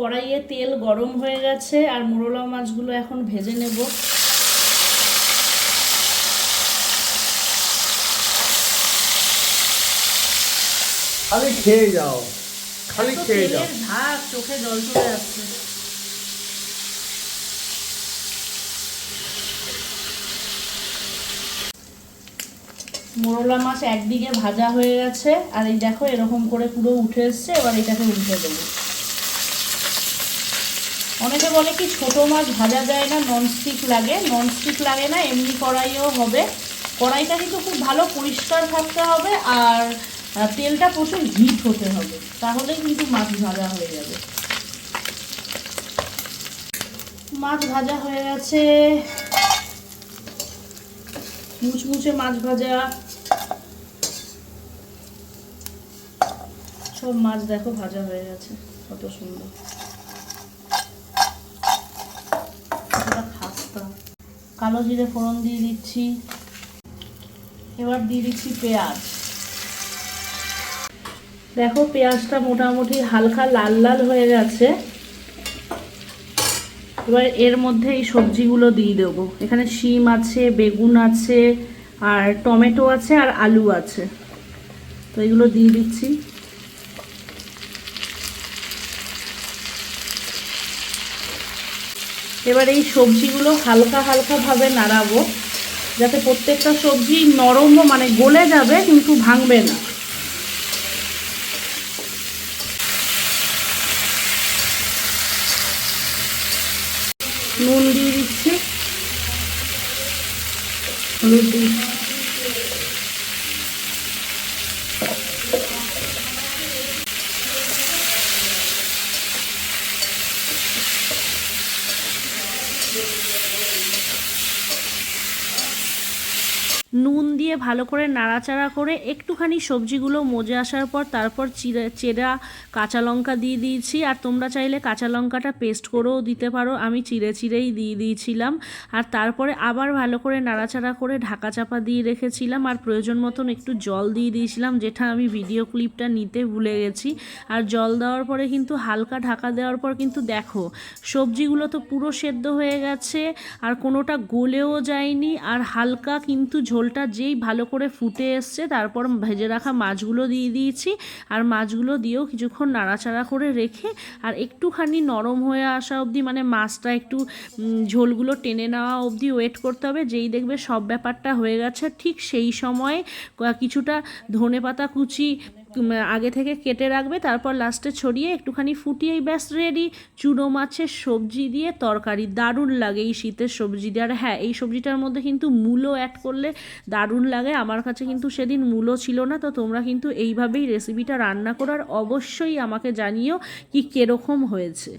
কড়াইয়ে তেল গরম হয়ে গেছে আর মোরলা মাছগুলো এখন ভেজে নেব। খালি খেয়ে যাও। খালি খেয়ে যাও। ঝাঁক চোখে জল চলে আসছে। মোরলা মাছ একদিকে ভাজা হয়ে গেছে আর এই দেখো এরকম করে পুরো উঠে এসছে এবার এটাকে উল্টে দেবো। অনেকে বলে কি, ছোট মাছ ভাজা যায় না ননস্টিক লাগে। ননস্টিক লাগে না, এমনি কড়াইও হবে। কড়াইটা কিন্তু খুব ভালো পরিষ্কার থাকতে হবে আর তেলটা প্রচুর হিট হতে হবে। তাহলে কিন্তু মাছ ভাজা হয়ে যাবে। মাছ ভাজা হয়ে গেছে। মুচমুচে মাছ ভাজা। সব মাছ দেখো ভাজা হয়ে গেছে, কত সুন্দর। কালো জিরে ফোড়ন দিয়ে দিচ্ছি। এবার দিয়ে দিচ্ছি পেঁয়াজ। দেখো পেঁয়াজটা মোটামুটি হালকা লাল লাল হয়ে গেছে। এবার এর মধ্যে এই সবজিগুলো দিয়ে দেবো। এখানে শিম আছে, বেগুন আছে, আর টমেটো আছে, আর আলু আছে। তো এগুলো দিয়ে দিচ্ছি। এবার এই সবজিগুলো হালকা হালকাভাবে নাড়াবো। যাতে প্রত্যেকটা সবজি নরম মানে গলে যাবে, কিন্তু ভাঙবে না। নুন দিয়ে দিচ্ছি। হলুদ দিচ্ছি। নুন দিয়ে ভালো করে নাড়াচাড়া করে একটুখানি সবজিগুলো মজে আসার পর তারপর চিরা চেরা, কাঁচা লঙ্কা দিয়ে দিয়েছি। আর তোমরা চাইলে কাঁচা লঙ্কাটা পেস্ট করেও দিতে পারো। আমি চিড়ে চিড়েই দিয়ে দিয়েছিলাম। আর তারপরে আবার ভালো করে নাড়াচাড়া করে ঢাকা চাপা দিয়ে রেখেছিলাম। আর প্রয়োজন মতন একটু জল দিয়ে দিয়েছিলাম, যেটা আমি ভিডিও ক্লিপটা নিতে ভুলে গেছি। আর জল দেওয়ার পরে কিন্তু হালকা ঢাকা দেওয়ার পর কিন্তু দেখো, সবজিগুলো তো পুরো সেদ্ধ হয়ে গেছে। আর কোনোটা গলেও যায়নি। আর হালকা কিন্তু ঝোলটা যেই ভালো করে ফুটে এসছে। তারপর ভেজে রাখা মাছগুলো দিয়ে দিয়েছি। আর মাছগুলো দিয়েও কিছুক্ষণ নাড়াচাড়া করে রেখে আর একটুখানি নরম হয়ে আসা অবধি মানে মাছটা একটু ঝোলগুলো টেনে নেওয়া অবধি ওয়েট করতে হবে। যেই দেখবে সব ব্যাপারটা হয়ে গেছে, ঠিক সেই সময়ে কিছুটা ধনে পাতা কুচি আগে থেকে কেটে রাখবে, তারপর লাস্টে ছড়িয়ে একটুখানি ফুটিয়েই ব্যাস রেডি চুনো মাছের সবজি দিয়ে তরকারি, দারুণ লাগে এই শীতের সবজি দিয়ে। আর হ্যাঁ এই সবজিটার মধ্যে কিন্তু মূলো অ্যাড করলে দারুণ লাগে। আমার কাছে কিন্তু সেদিন মূলো ছিল না, তো তোমরা কিন্তু এইভাবেই রেসিপিটা রান্না করার অবশ্যই আমাকে জানিও কি কীরকম হয়েছে।